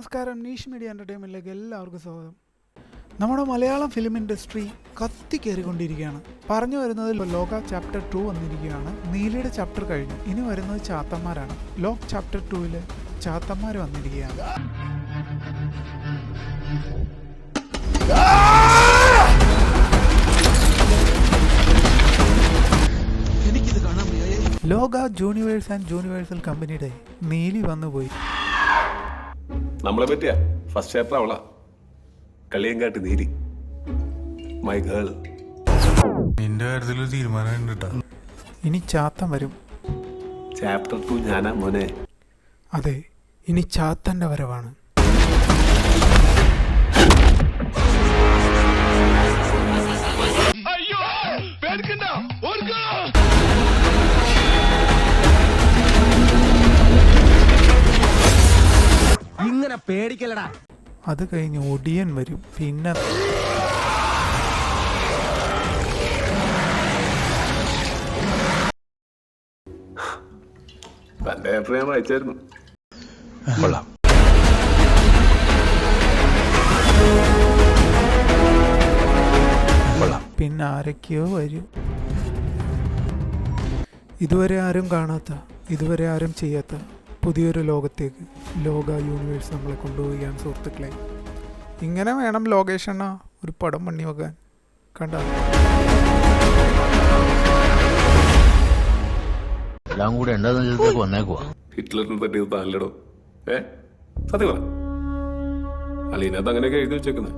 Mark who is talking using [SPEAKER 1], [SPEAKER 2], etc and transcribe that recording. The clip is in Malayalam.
[SPEAKER 1] നമസ്കാരം നീഷ് മീഡിയ എന്റർടൈൻമെന്റിലേക്ക് എല്ലാവർക്കും സ്വാഗതം. നമ്മുടെ മലയാളം ഫിലിം ഇൻഡസ്ട്രി കത്തിക്കേറിക്കൊണ്ടിരിക്കുകയാണ് പറഞ്ഞു വരുന്നത് ലോക ചാപ്റ്റർ ടു വന്നിരിക്കുകയാണ്. നീലയുടെ ചാപ്റ്റർ കഴിഞ്ഞു. ഇനി വരുന്നത് ചാത്തന്മാരാണ്. ലോക് ചാപ്റ്റർ ടൂവിൽ ചാത്തന്മാർ വന്നിരിക്കുകയാണ്. ലോക ജൂനിവേഴ്സ് ആൻഡ് ജൂനിവേഴ്സൽ കമ്പനിയുടെ നീലി വന്നുപോയി.
[SPEAKER 2] നമ്മളെ പറ്റിയ. ഫസ്റ്റ് ചാപ്റ്റർ അവളാ. കളിയങ്കാട്ട് നീരി. മൈ ഗേൾ
[SPEAKER 3] നിന്റെ കാര്യത്തിൽ തീരുമാനം
[SPEAKER 1] ഇനി ചാത്തൻ വരും.
[SPEAKER 2] ചാപ്റ്റർ ടു ഞാനാ മോനെ.
[SPEAKER 1] അതെ ഇനി ചാത്തന്റെ വരവാണ്.
[SPEAKER 4] അയ്യോ ഇങ്ങനെ പേടിക്കലടാ
[SPEAKER 1] അത് കഴിഞ്ഞ് ഒടിയൻ വരും. പിന്നെ
[SPEAKER 2] തന്റെ ചാപ്റ്റർ ഞാൻ വായിച്ചായിരുന്നു.
[SPEAKER 3] കൊള്ളാം. കൊള്ളാം.
[SPEAKER 1] പിന്നെ ആരൊക്കെയോ വരും. ഇതുവരെ ആരും കാണാത്ത ഇതുവരെ ആരും ചെയ്യാത്ത പുതിയൊരു ലോകത്തേക്ക് ലോക യൂണിവേഴ്സ് നമ്മളെ കൊണ്ടുപോവുകയാണ് സുഹൃത്തുക്കളെ. ഇങ്ങനെ വേണം ലോകേഷണ്ണ ഒരു പടം പണി വെക്കാൻ കണ്ട?
[SPEAKER 5] എല്ലാം കൂടെ ഉണ്ടെന്ന് ചെയ്തേക്ക് വന്നേക്കുവാ.
[SPEAKER 2] ഹിറ്റ്ലറിനെ തട്ടിയത് താനല്ലടോ ഏ? സത്യം പറ. അല്ല ഇതിനകത്ത് അങ്ങനെയൊക്കെ എഴുതി വെച്ചേക്കുന്നത്